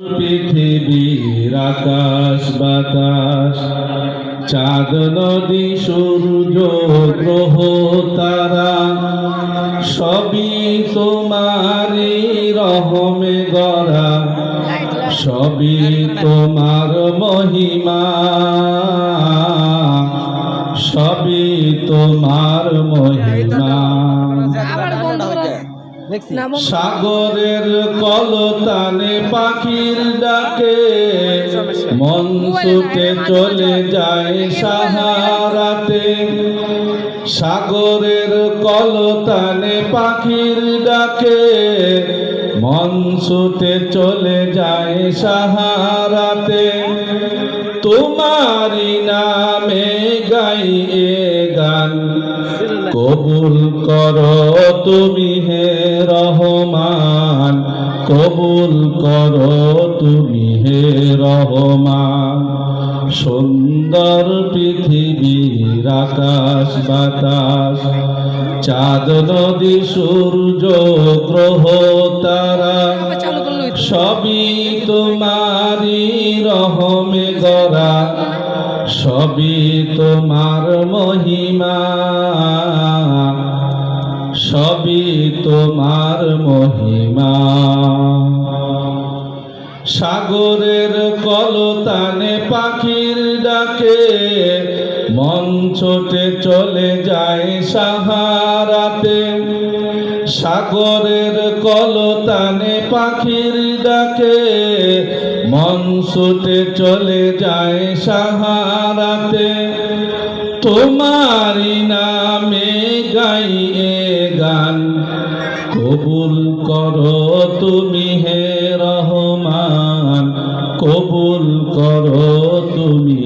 পৃথিবীর আকাশ, বাতাস, চাঁদ, নদী, সূর্য, গ্রহ, তারা সবই তোমারই রহমে গড়া। সবই তোমার মহিমা। সবই তোমার মহিমা। সাগরের কলতানে পাখির ডাকে মন ছুটে চলে যায় সাহারাতে। সাগরের কলতানে পাখির ডাকে মন ছুটে চলে যায় সাহারাতে। তোমারি নামে গাই এ কবুল কর তুমি হে রহমান, কবুল কর তুমি হে রহমান। সুন্দর পৃথিবীর আকাশ বাতাস, চাঁদ, নদী, সূর্য, গ্রহ, তারা, সবই তোমারি রহমে গড়া। সবই তোমার মহিমা। সবই তোমার মহিমা। সাগরের কলতানে পাখির ডাকে মন চলে যায় সাহারাতে। সাগরের কলতানে পাখির ডাকে, মন সুতে চলে যায় সাহারাতে। তোমারি নামে গাই এ গান, কবুল করো তুমি হে রহমান, কবুল করো তুমি